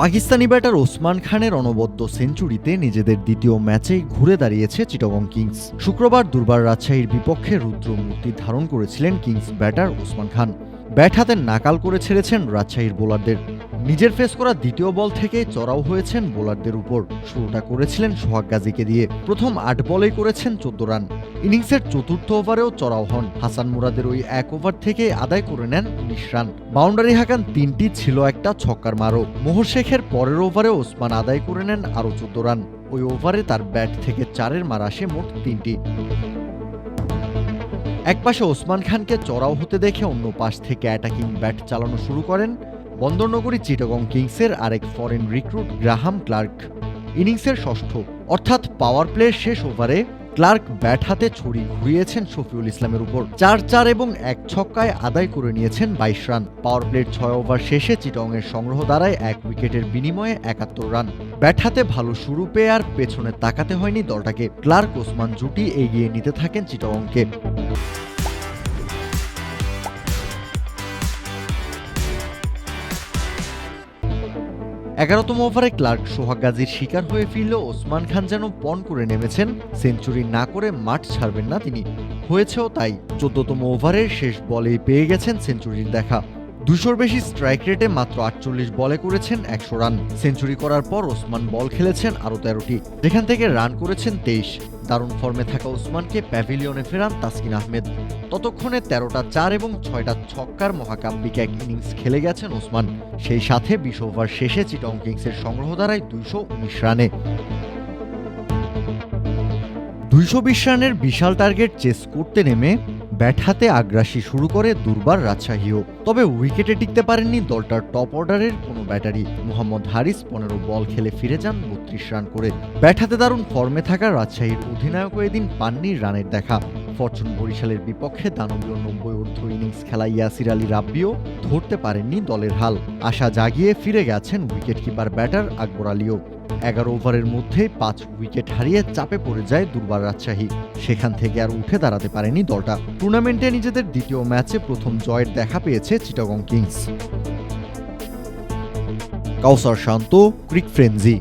Pakistani batter Osman খানের অনবদ্য সেঞ্চুরিতে নিজেদের দ্বিতীয় ম্যাচেই ঘুরে দাঁড়িয়েছে চিটগং কিংস। শুক্রবার দুর্বার রাজশাহীর বিপক্ষে রুদ্র মূর্তি ধারণ করেছিলেন kings batter Osman Khan. Bat হাতে নাকাল করে ছেড়েছেন রাজশাহীর বোলারদের। নিজের ফেস করা দ্বিতীয় বল থেকে চড়াও হয়েছেন বোলারদের উপর। শুরুটা করেছিলেন সোহাগ গাজীকে দিয়ে। প্রথম আট বলেই করেছেন চোদ্দ রান। ইনিংসের চতুর্থ ওভারেও চড়াও হন। হাসান মুরাদের ওই এক ওভার থেকে আদায় করে নেন উনিশ রান। বাউন্ডারি হাঁকান তিনটি ছিল একটা ছক্কার মারও। মোহর শেখের পরের ওভারে ওসমান আদায় করে নেন আরও চোদ্দ রান। ওই ওভারে তার ব্যাট থেকে চারের মার আসে মোট তিনটি। একপাশে ওসমান খানকে চড়াও হতে দেখে অন্য পাশ থেকে অ্যাটাকিং ব্যাট চালানো শুরু করেন। বন্দরনগরী চিটাগং কিংসের আরেক ফরেন রিক্রুট গ্রাহাম ক্লার্ক। ইনিংসের ষষ্ঠ, অর্থাৎ পাওয়ার প্লের শেষ ওভারে ক্লার্ক ব্যাট হাতে ছড়ি ঘুরিয়েছেন শফিউল ইসলামের উপর। চার চার এবং এক ছক্কায় আদায় করে নিয়েছেন বাইশ রান। পাওয়ার প্লের ছয় ওভার শেষে চিটংয়ের সংগ্রহ দ্বারায় এক উইকেটের বিনিময়ে একাত্তর রান। ব্যাট হাতে ভালো শুরু পেয়ে আর পেছনে তাকাতে হয়নি দলটাকে। ক্লার্ক ওসমান জুটি এগিয়ে নিতে থাকেন চিটংকে এগারোতম ওভারে ক্লার্ক সোহাগ গাজীর শিকার হয়ে ফিরল ওসমান খান যেন পণ করে নেমেছেন, সেঞ্চুরি না করে মাঠ ছাড়বেন না তিনি। হয়েছেও তাই, চোদ্দতম ওভারের শেষ বলেই পেয়ে গেছেন সেঞ্চুরির দেখা। দুশোর বেশি স্ট্রাইক রেটে মাত্র আটচল্লিশ বলে করেছেন একশো রান। সেঞ্চুরি করার পর ওসমান বল খেলেছেন আরও তেরোটি। যেখান থেকে রান করেছেন তেইশ। দারুণ ফর্মে থাকা ওসমানকে প্যাভিলিয়নে ফেরান তাসকিন আহমেদ। ততক্ষণে তেরোটা চার এবং ছয়টা ছক্কার মহাকাব্যিক এক ইনিংস খেলে গেছেন ওসমান। সেই সাথে বিশ ওভার শেষে চিটং কিংসের সংগ্রহ দ্বারায় দুইশো উনিশ রানে। দুইশো বিশ রানের বিশাল টার্গেট চেস করতে নেমে ব্যাট হাতে আগ্রাসী শুরু করে দুর্বার রাজশাহীও, তবে উইকেটে টিকতে পারেননি দলটার টপ অর্ডারের কোনো ব্যাটারি। মোহাম্মদ হারিস পনেরো বল খেলে ফিরে যান বত্রিশ রান করে। ব্যাট হাতে দারুণ ফর্মে থাকা রাজশাহীর অধিনায়কও এদিন পাননি রানের দেখা। ফরচুন বরিশালের বিপক্ষে দানবীয় নব্বই ঊর্ধ্ব ইনিংস খেলা ইয়াসির আলী রাব্বিও ধরতে পারেননি দলের হাল। আশা জাগিয়ে ফিরে গেছেন উইকেট কিপার ব্যাটার আকবর আলীও। এগারো ওভারের মধ্যে পাঁচ উইকেট হারিয়ে চাপে পড়ে যায় দুর্বার রাজশাহী। সেখান থেকে আর উঠে দাঁড়াতে পারেনি দলটা। টুর্নামেন্টে নিজেদের দ্বিতীয় ম্যাচে প্রথম জয়ের দেখা পেয়েছে Chittagong Kings. Kawsar Shanto, cric frenzy